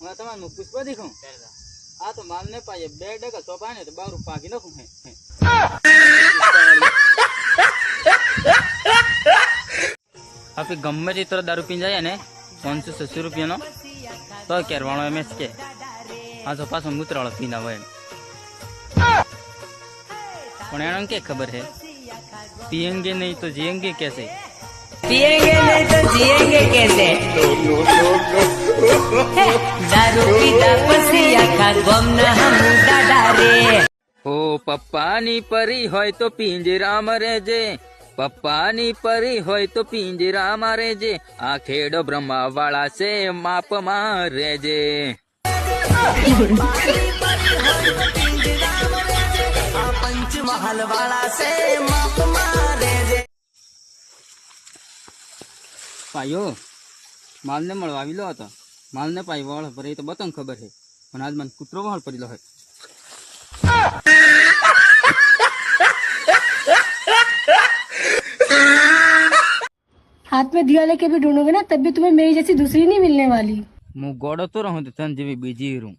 હું તમારે પુષ્પ દેખું આ તો માલ ને પાયે બે ડગા સોપા ને તો બારું પાકી નાખું હે. આપણે ગમે તે તરત દારૂ પીન જાય ને, પાંચસો છસો રૂપિયાનો, તો કેરવાનો એમ કે, આ તો પાછો મૂત્રાળો પીને એમ. પણ એને કે ખબર હે પીએંગે નહીં તો જીએંગે कैसे पिएंगे नहीं तो जिएंगे कैसे दारू पीता પછી આખા ગમના હમુદા ડારે ઓ પપ્પાની પરી હોય તો પિંજરામાં રહેજે પપ્પાની પરી હોય તો પિંજરામાં રહેજે આ ખેડો બ્રહ્મા વાળા છે માપમાં રહેજે પંચમહાલ વાળા છે માપ પાયો માલને મળવા આવેલો હતો માલને પાઈ વાળ પર એ તો બતંગ ખબર છે પણ આજ મને કૂતરો વાળ પડેલો હોય हाथ में दिया लेके भी ढूंढोगे ना तब भी तुम्हें मेरी जैसी दूसरी नहीं मिलने वाली હું ગોડો તો રહું તો તન જેવી બીજી રૂં